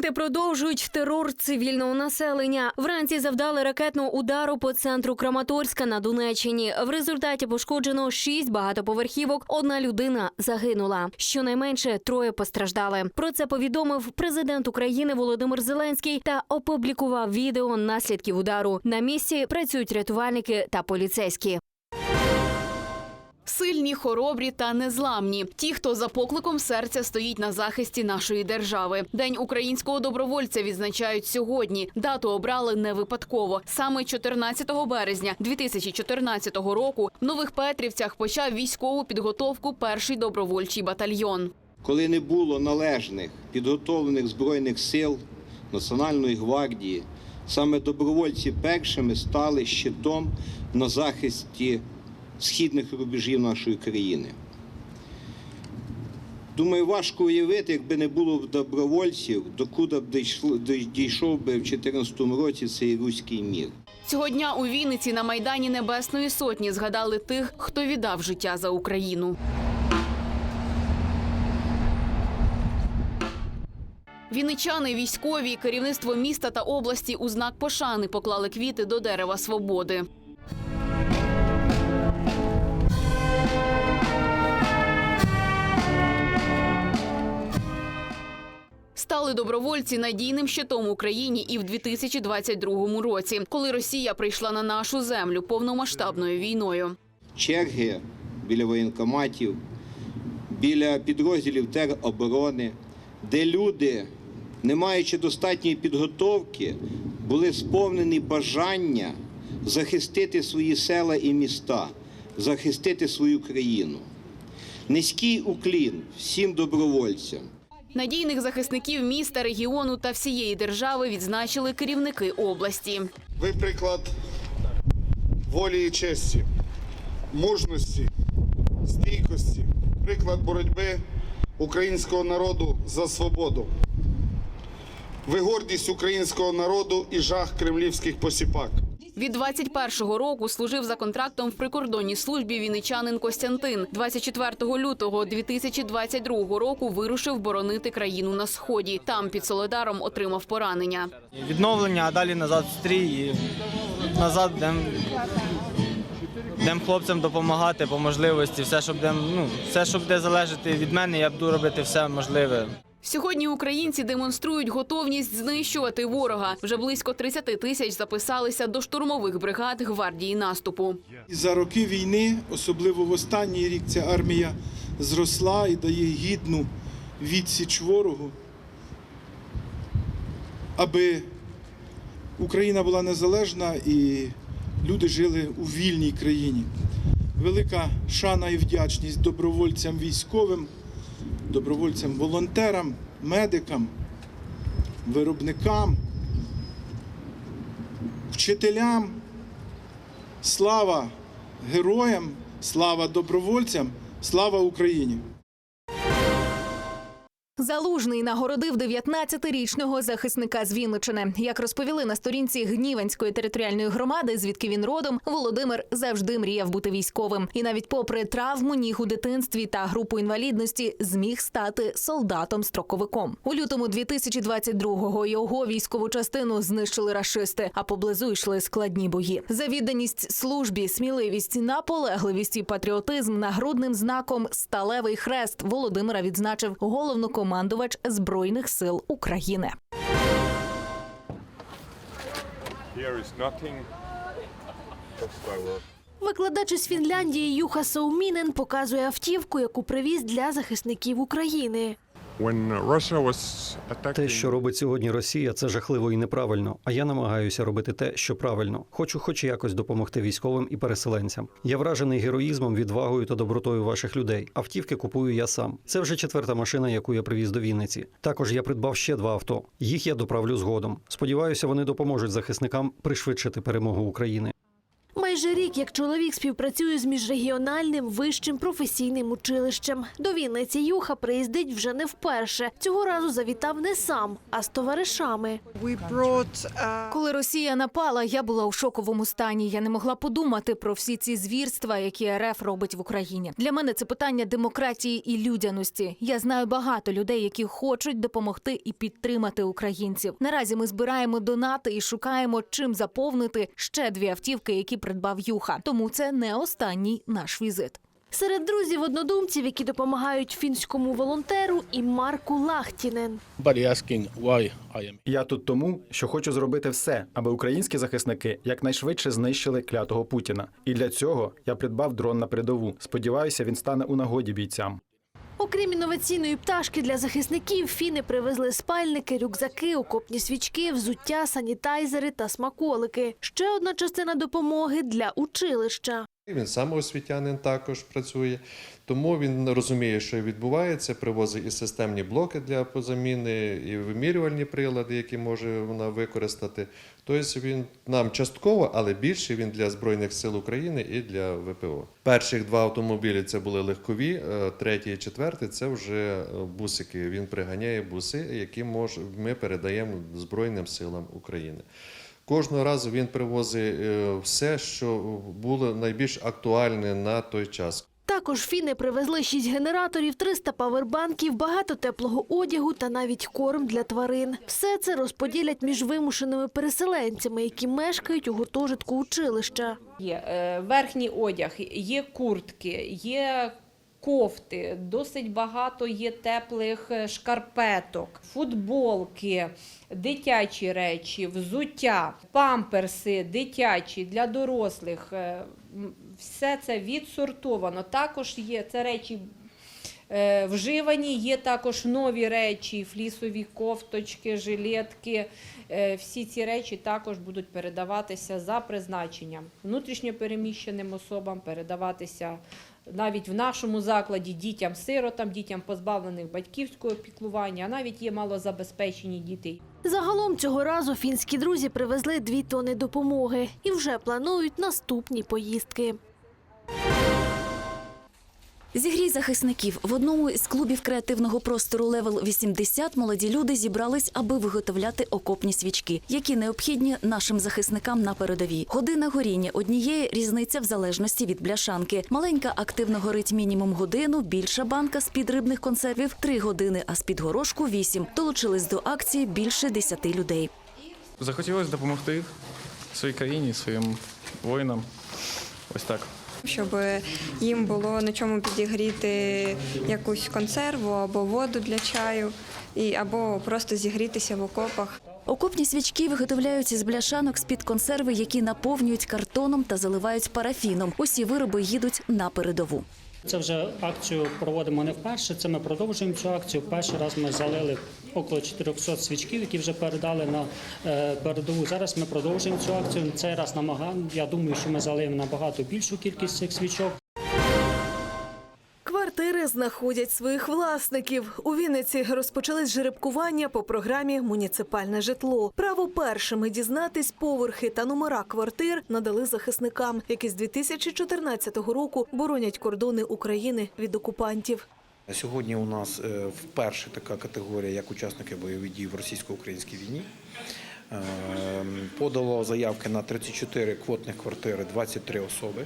Окупанти продовжують терор цивільного населення. Вранці завдали ракетного удару по центру Краматорська на Донеччині. В результаті пошкоджено шість багатоповерхівок. Одна людина загинула. Щонайменше троє постраждали. Про це повідомив президент України Володимир Зеленський та опублікував відео наслідків удару. На місці працюють рятувальники та поліцейські. Сильні, хоробрі та незламні. Ті, хто за покликом серця стоїть на захисті нашої держави. День українського добровольця відзначають сьогодні. Дату обрали не випадково. Саме 14 березня 2014 року в Нових Петрівцях почав військову підготовку перший добровольчий батальйон. коли не було належних підготовлених збройних сил Національної гвардії, саме добровольці першими стали щитом на захисті східних рубежів нашої країни. Думаю, важко уявити, якби не було б добровольців, докуди б дійшло- дійшов би в 2014 році цей руський мір. Цього дня у Вінниці на майдані Небесної Сотні згадали тих, хто віддав життя за Україну. Вінничани, військові, керівництво міста та області у знак пошани поклали квіти до дерева свободи. Стали добровольці надійним щитом Україні і в 2022 році, коли Росія прийшла на нашу землю повномасштабною війною. черги біля воєнкоматів, біля підрозділів тероборони, де люди, не маючи достатньої підготовки, були сповнені бажання захистити свої села і міста, захистити свою країну. Низький уклін всім добровольцям. Надійних захисників міста, регіону та всієї держави відзначили керівники області. Ви приклад волі і честі, мужності, стійкості, приклад боротьби українського народу за свободу. Ви гордість українського народу і жах кремлівських посіпак. Від 21-го року служив за контрактом в прикордонній службі вінничанин Костянтин. 24 лютого 2022 року вирушив боронити країну на сході. Там під Соледаром отримав поранення. відновлення, а далі назад стрій і назад дем, дем хлопцям допомагати по можливості. Все, щоб дем, ну, все, що буде залежати від мене, я буду робити все можливе. Сьогодні українці демонструють готовність знищувати ворога. Вже близько 30 тисяч записалися до штурмових бригад гвардії наступу. За роки війни, особливо в останній рік, ця армія зросла і дає гідну відсіч ворогу, аби Україна була незалежна і люди жили у вільній країні. Велика шана і вдячність добровольцям військовим, добровольцям волонтерам, медикам, виробникам, вчителям. Слава героям, слава добровольцям, слава Україні! Залужний нагородив 19-річного захисника з Вінничини. Як розповіли на сторінці Гніванської територіальної громади, звідки він родом, Володимир завжди мріяв бути військовим. І навіть попри травму ніг у дитинстві та групу інвалідності, зміг стати солдатом-строковиком. У лютому 2022-го його військову частину знищили рашисти, а поблизу йшли складні бої. За відданість службі, сміливість, наполегливість і патріотизм нагрудним знаком Сталевий хрест Володимира відзначив головнокомандувач збройних сил України. Викладач із Фінляндії Юха Саумінен показує автівку, яку привіз для захисників України. Те, що робить сьогодні Росія, це жахливо і неправильно. А я намагаюся робити те, що правильно. Хочу, хоч якось допомогти військовим і переселенцям. Я вражений героїзмом, відвагою та добротою ваших людей. Автівки купую я сам. Це вже четверта машина, яку я привіз до Вінниці. Також я придбав ще два авто. Їх я доправлю згодом. Сподіваюся, вони допоможуть захисникам пришвидшити перемогу України. Майже рік, як чоловік співпрацює з міжрегіональним вищим професійним училищем. До Вінниці Юха приїздить вже не вперше. Цього разу завітав не сам, а з товаришами. Коли Росія напала, я була у шоковому стані. Я не могла подумати про всі ці звірства, які РФ робить в Україні. Для мене це питання демократії і людяності. Я знаю багато людей, які хочуть допомогти і підтримати українців. Наразі ми збираємо донати і шукаємо, чим заповнити ще дві автівки, які придбав Юха. Тому це не останній наш візит. Серед друзів однодумців, які допомагають фінському волонтеру, і Марку Лахтінен. Я тут тому, що хочу зробити все, аби українські захисники якнайшвидше знищили клятого Путіна. І для цього я придбав дрон на передову. Сподіваюся, він стане у нагоді бійцям. Окрім інноваційної пташки для захисників, фіни привезли спальники, рюкзаки, окопні свічки, взуття, санітайзери та смаколики. Ще одна частина допомоги для училища. Він сам освітянин також працює, тому він розуміє, що відбувається, привозить і системні блоки для заміни, і вимірювальні прилади, які може вона використати. Тобто він нам частково, але більше він для Збройних сил України і для ВПО. Перших два автомобілі це були легкові, е, третій і четвертий це вже е, бусики. Він приганяє буси, які ми передаємо Збройним силам України. Кожного разу він привозить е, все, що було найбільш актуальне на той час. Також фіни привезли шість генераторів, 300 павербанків, багато теплого одягу та навіть корм для тварин. Все це розподілять між вимушеними переселенцями, які мешкають у гуртожитку училища. Є е, верхній одяг, є куртки, є кофти, досить багато є теплих е, шкарпеток, футболки, дитячі речі, взуття, памперси дитячі для дорослих. е, Все це відсортовано. Також є це речі е, вживані, є також нові речі, флісові кофточки, жилетки. Всі ці речі також будуть передаватися за призначенням внутрішньо переміщеним особам, передаватися навіть в нашому закладі дітям-сиротам, дітям позбавлених батьківського піклування, а навіть є малозабезпечені діти. Загалом цього разу фінські друзі привезли дві тони допомоги і вже планують наступні поїздки. Зігрій захисників в одному із клубів креативного простору Левел 80 молоді люди зібрались, аби виготовляти окопні свічки, які необхідні нашим захисникам на передовій. Година горіння однієї різниця в залежності від бляшанки. Маленька активно горить мінімум годину, більша банка з під рибних консервів три години, а з під горошку вісім. Долучились до акції більше десяти людей. Захотілося допомогти своїй країні, своїм воїнам. Ось так. Щоб їм було на чому підігріти якусь консерву або воду для чаю, і або просто зігрітися в окопах. Окопні свічки виготовляють із бляшанок з-під консерви, які наповнюють картоном та заливають парафіном. Усі вироби їдуть на передову. Це вже акцію проводимо не вперше. Це ми продовжуємо цю акцію. Перший раз ми залили около 400 свічків, які вже передали на е, передову. Зараз ми продовжуємо цю акцію. Цей раз намагаємо. Я думаю, що ми залиємо набагато більшу кількість цих свічок. Квартири знаходять своїх власників. У Вінниці розпочались жеребкування по програмі Муніципальне житло. Право першими дізнатись поверхи та номера квартир надали захисникам, які з 2014 року боронять кордони України від окупантів. Сьогодні у нас е, вперше така категорія, як учасники бойових дій в російсько-українській війні. Е, Подало заявки на 34 квотних квартири, 23 особи.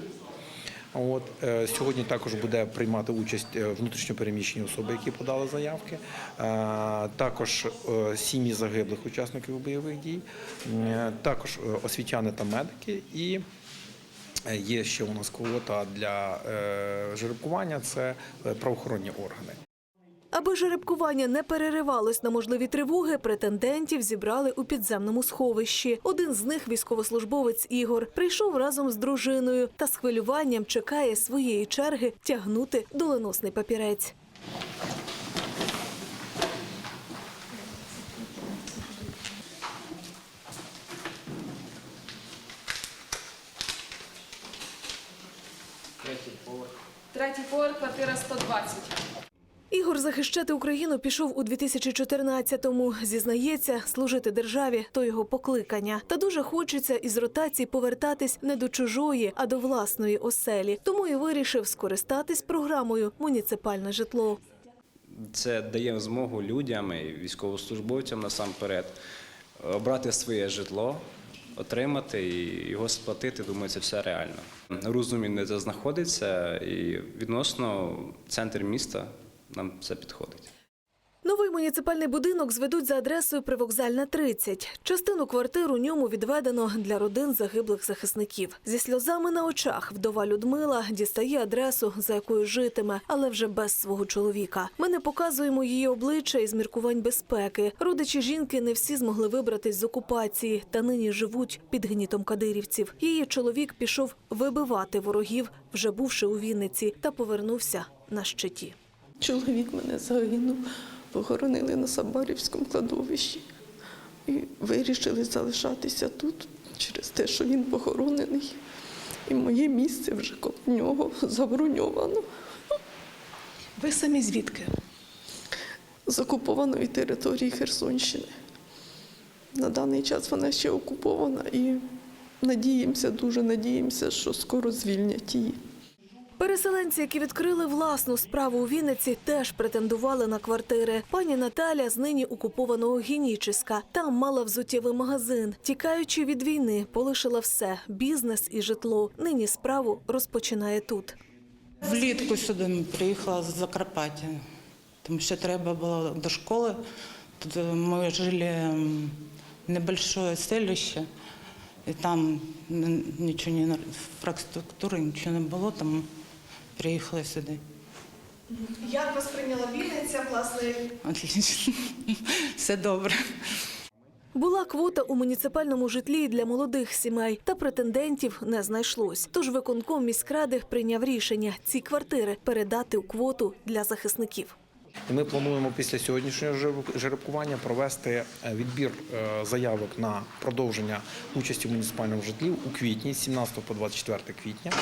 От е, сьогодні також буде приймати участь е, внутрішньопереміщені особи, які подали заявки. Е, Також сім'ї загиблих учасників бойових дій, також освітяни та медики і. Є ще у нас квота для жеребкування це правоохоронні органи. Аби жеребкування не переривалось на можливі тривоги, претендентів зібрали у підземному сховищі. Один з них, військовослужбовець Ігор, прийшов разом з дружиною та з хвилюванням чекає своєї черги тягнути доленосний папірець. Третій поверх, квартира 120. Захищати Україну пішов у 2014-му. Зізнається, служити державі то його покликання. Та дуже хочеться із ротації повертатись не до чужої, а до власної оселі. Тому і вирішив скористатись програмою Муніципальне житло. Це дає змогу людям і військовослужбовцям насамперед обрати своє житло, отримати і його сплатити. Думаю, це все реально. Розумінь це знаходиться, і відносно центр міста нам це підходить. Новий муніципальний будинок зведуть за адресою Привокзальна 30. Частину квартир у ньому відведено для родин загиблих захисників. Зі сльозами на очах вдова Людмила дістає адресу, за якою житиме, але вже без свого чоловіка. Ми не показуємо її обличчя із міркувань безпеки. Родичі жінки не всі змогли вибратись з окупації та нині живуть під гнітом кадирівців. Її чоловік пішов вибивати ворогів, вже бувши у Вінниці, та повернувся на щиті. Чоловік мене загинув, похоронили на Сабарівському кладовищі і вирішили залишатися тут через те, що він похоронений. І моє місце вже коло нього заброньовано. Ви самі звідки? З окупованої території Херсонщини. На даний час вона ще окупована і надіємося, дуже надіємося, що скоро звільнять її. Переселенці, які відкрили власну справу у Вінниці, теж претендували на квартири. Пані Наталя з нині окупованого Геніческа. Там мала взуттєвий магазин. Тікаючи від війни, полишила все бізнес і житло. Нині справу розпочинає тут. Влітку сюди приїхала з Закарпаття, тому що треба було до школи. Тут ми жили м, небольшое селище, і там нічого не інфраструктури, нічого не було, тому приїхала сюди. Як вас прийняла Вінниця, власне? Отлично. Все добре. Була квота у муніципальному житлі для молодих сімей, та претендентів не знайшлось. Тож виконком міськради прийняв рішення ці квартири передати у квоту для захисників. Ми плануємо після сьогоднішнього жереб- жеребкування провести е, відбір е, заявок на продовження участі в муніципальному житлі у квітні, з 17 по 24 квітня.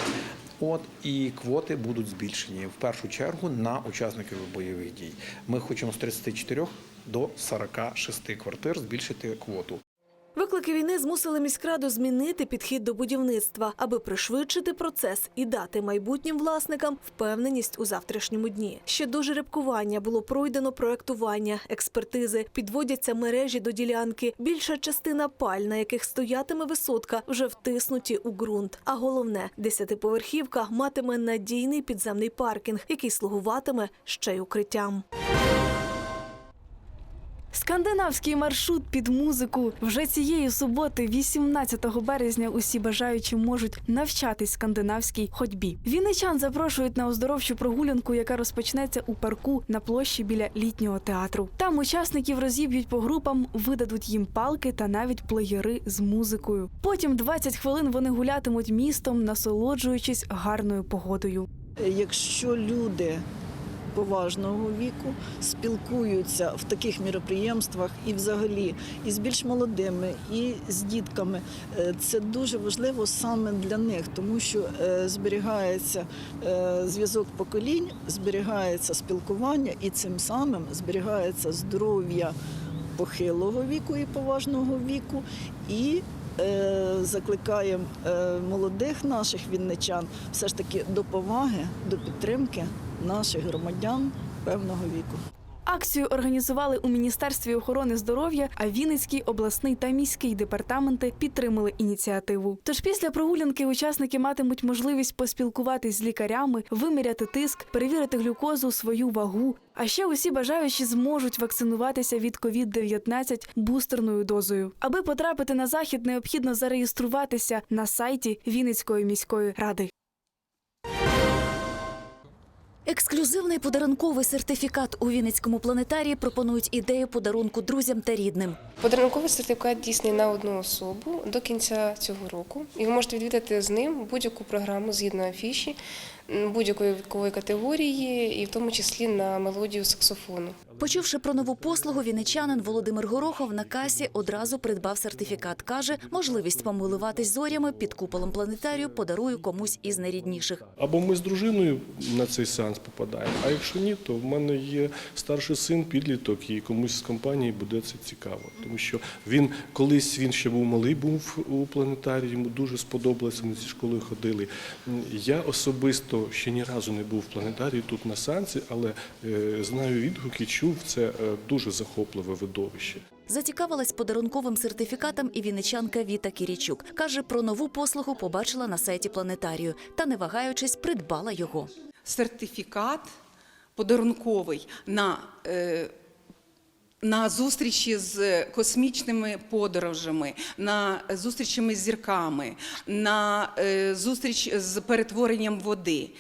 От і квоти будуть збільшені в першу чергу на учасників бойових дій. Ми хочемо з 34 до 46 квартир збільшити квоту. Виклики війни змусили міськраду змінити підхід до будівництва, аби пришвидшити процес і дати майбутнім власникам впевненість у завтрашньому дні. Ще до жеребкування було пройдено проектування, експертизи, підводяться мережі до ділянки. Більша частина паль, на яких стоятиме висотка, вже втиснуті у ґрунт. А головне, десятиповерхівка матиме надійний підземний паркінг, який слугуватиме ще й укриттям. Скандинавський маршрут під музику вже цієї суботи, 18 березня, усі бажаючі можуть навчатись скандинавській ходьбі. Вінничан запрошують на оздоровчу прогулянку, яка розпочнеться у парку на площі біля літнього театру. Там учасників розіб'ють по групам, видадуть їм палки та навіть плеєри з музикою. Потім 20 хвилин вони гулятимуть містом, насолоджуючись гарною погодою. Якщо люди поважного віку спілкуються в таких міроприємствах і взагалі і з більш молодими, і з дітками, е, це дуже важливо саме для них, тому що е, зберігається е, зв'язок поколінь, зберігається спілкування і цим самим зберігається здоров'я похилого віку і поважного віку. і закликаємо молодих наших вінничан все ж таки до поваги, до підтримки наших громадян певного віку. Акцію організували у Міністерстві охорони здоров'я, а Вінницький обласний та міський департаменти підтримали ініціативу. Тож після прогулянки учасники матимуть можливість поспілкуватись з лікарями, виміряти тиск, перевірити глюкозу, свою вагу. А ще усі бажаючі зможуть вакцинуватися від COVID-19 бустерною дозою. Аби потрапити на захід, необхідно зареєструватися на сайті Вінницької міської ради. Ексклюзивний подарунковий сертифікат у Вінницькому планетарії пропонують ідею подарунку друзям та рідним. Подарунковий сертифікат дійсний на одну особу до кінця цього року, і ви можете відвідати з ним будь-яку програму згідно афіші будь-якої вікової категорії, і в тому числі на мелодію саксофону. Почувши про нову послугу, вінничанин Володимир Горохов на касі одразу придбав сертифікат. Каже, можливість помилуватись зорями під куполом планетарію подарує комусь із найрідніших. Або ми з дружиною на цей сеанс попадаємо, а якщо ні, то в мене є старший син, підліток, і комусь з компанії буде це цікаво. Тому що він колись він ще був малий, був у планетарії, йому дуже сподобалося, ми зі школою ходили. Я особисто ще ні разу не був в планетарії тут на сеансі, але е, знаю відгуки, чув це е, дуже захопливе видовище. Зацікавилась подарунковим сертифікатом і віничанка Віта Кірічук. Каже, про нову послугу побачила на сайті планетарію та, не вагаючись, придбала його. сертифікат подарунковий на, е, на зустрічі з космічними подорожами, на зустрічами з зірками, на е, зустріч з перетворенням води.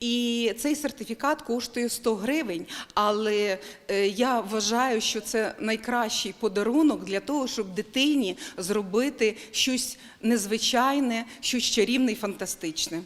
І цей сертифікат коштує 100 гривень, але е, я вважаю, що це найкращий подарунок для того, щоб дитині зробити щось незвичайне, щось чарівне і фантастичне.